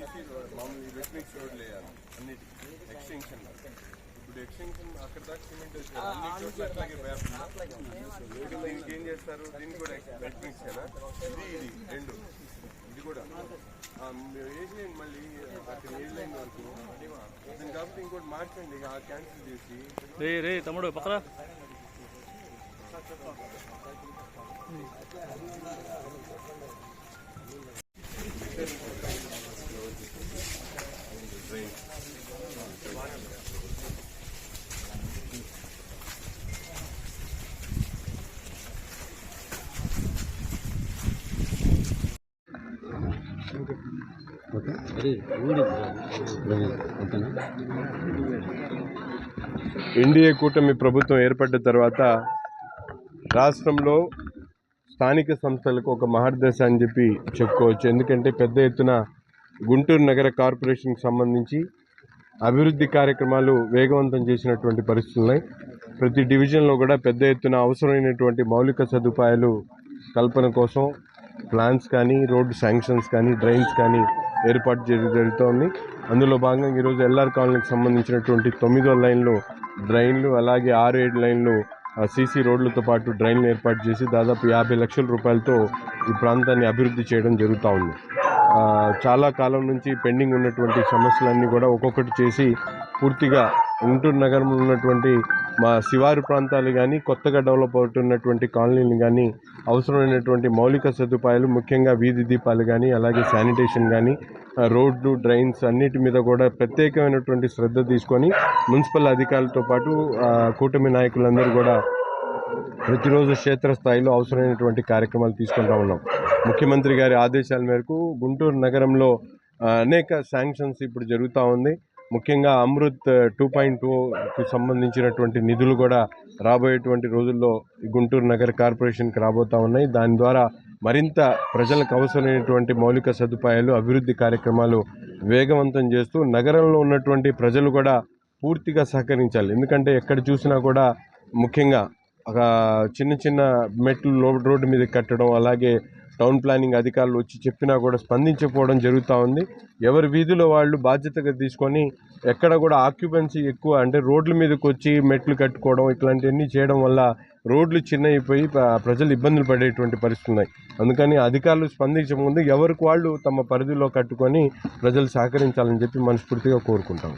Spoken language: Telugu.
సీసీ మామూలు వెట్ మిక్స్ రోడ్ వేయాలి అన్నిటికీ ఎక్స్టెన్షన్ ఇప్పుడు ఎక్స్టెన్షన్ అక్కడ దాకా సిమెంట్ వేసారు అట్లాగే వేస్తున్నారు దీనికి ఏం చేస్తారు దీనికి కూడా వెట్ మిక్స్ ఇది ఇది రెండు ఇది కూడా ఆ, వేసేయండి మళ్ళీ అక్కడ ఏ లైన్ వరకు దీని కాబట్టి ఇంకోటి మార్చండి ఆ క్యాన్సిల్ చేసి రే రే తమ్ముడు పక్కన Thank you. ఎన్డీఏ కూటమి ప్రభుత్వం ఏర్పడ్డ తర్వాత రాష్ట్రంలో స్థానిక సంస్థలకు ఒక మహర్దశ అని చెప్పి చెప్పుకోవచ్చు. ఎందుకంటే పెద్ద ఎత్తున గుంటూరు నగర కార్పొరేషన్కి సంబంధించి అభివృద్ధి కార్యక్రమాలు వేగవంతం చేసినటువంటి పరిస్థితులు ఉన్నాయి. ప్రతి డివిజన్లో కూడా పెద్ద ఎత్తున అవసరమైనటువంటి మౌలిక సదుపాయాలు కల్పన కోసం ప్లాన్స్ కానీ రోడ్డు శాంక్షన్స్ కానీ డ్రైన్స్ కానీ ఏర్పాటు జరుగుతోంది. అందులో భాగంగా ఈరోజు ఎల్ఆర్ కాలనీకి సంబంధించినటువంటి తొమ్మిదో లైన్లు డ్రైన్లు అలాగే ఆరు ఏడు లైన్లు సీసీ రోడ్లతో పాటు డ్రైన్లు ఏర్పాటు చేసి దాదాపు యాభై లక్షల రూపాయలతో ఈ ప్రాంతాన్ని అభివృద్ధి చేయడం జరుగుతూ ఉంది. చాలా కాలం నుంచి పెండింగ్ ఉన్నటువంటి సమస్యలన్నీ కూడా ఒక్కొక్కటి చేసి పూర్తిగా గుంటూరు నగరంలో ఉన్నటువంటి మా శివారు ప్రాంతాలు కానీ కొత్తగా డెవలప్ అవుతున్నటువంటి కాలనీలు కానీ అవసరమైనటువంటి మౌలిక సదుపాయాలు ముఖ్యంగా వీధి దీపాలు కానీ అలాగే శానిటేషన్ కానీ రోడ్లు డ్రైన్స్ అన్నిటి మీద కూడా ప్రత్యేకమైనటువంటి శ్రద్ధ తీసుకొని మున్సిపల్ అధికారులతో పాటు కూటమి నాయకులందరూ కూడా ప్రతిరోజు క్షేత్రస్థాయిలో అవసరమైనటువంటి కార్యక్రమాలు తీసుకుంటా ఉన్నాం. ముఖ్యమంత్రి గారి ఆదేశాల మేరకు గుంటూరు నగరంలో అనేక శాంక్షన్స్ ఇప్పుడు జరుగుతూ ఉంది. ముఖ్యంగా అమృత్ టూ పాయింట్ టూకి సంబంధించినటువంటి నిధులు కూడా రాబోయేటువంటి రోజుల్లో గుంటూరు నగర కార్పొరేషన్కి రాబోతూ ఉన్నాయి. దాని ద్వారా మరింత ప్రజలకు అవసరమైనటువంటి మౌలిక సదుపాయాలు అభివృద్ధి కార్యక్రమాలు వేగవంతం చేస్తూ నగరంలో ఉన్నటువంటి ప్రజలు కూడా పూర్తిగా సహకరించాలి. ఎందుకంటే ఎక్కడ చూసినా కూడా ముఖ్యంగా ఒక చిన్న చిన్న మెట్లు రోడ్డు మీద కట్టడం అలాగే టౌన్ ప్లానింగ్ అధికారులు వచ్చి చెప్పినా కూడా స్పందించకపోవడం జరుగుతూ ఉంది. ఎవరి వీధిలో వాళ్ళు బాధ్యతగా తీసుకొని ఎక్కడ కూడా ఆక్యుపెన్సీ ఎక్కువ అంటే రోడ్ల మీదకి వచ్చి మెట్లు కట్టుకోవడం ఇట్లాంటివన్నీ చేయడం వల్ల రోడ్లు చిన్నయిపోయి ప్రజలు ఇబ్బందులు పడేటువంటి పరిస్థితులు ఉన్నాయి. అందుకని అధికారులు స్పందించే ముందు ఎవరికి వాళ్ళు తమ పరిధిలో కట్టుకొని ప్రజలు సహకరించాలని చెప్పి మనస్ఫూర్తిగా కోరుకుంటాం.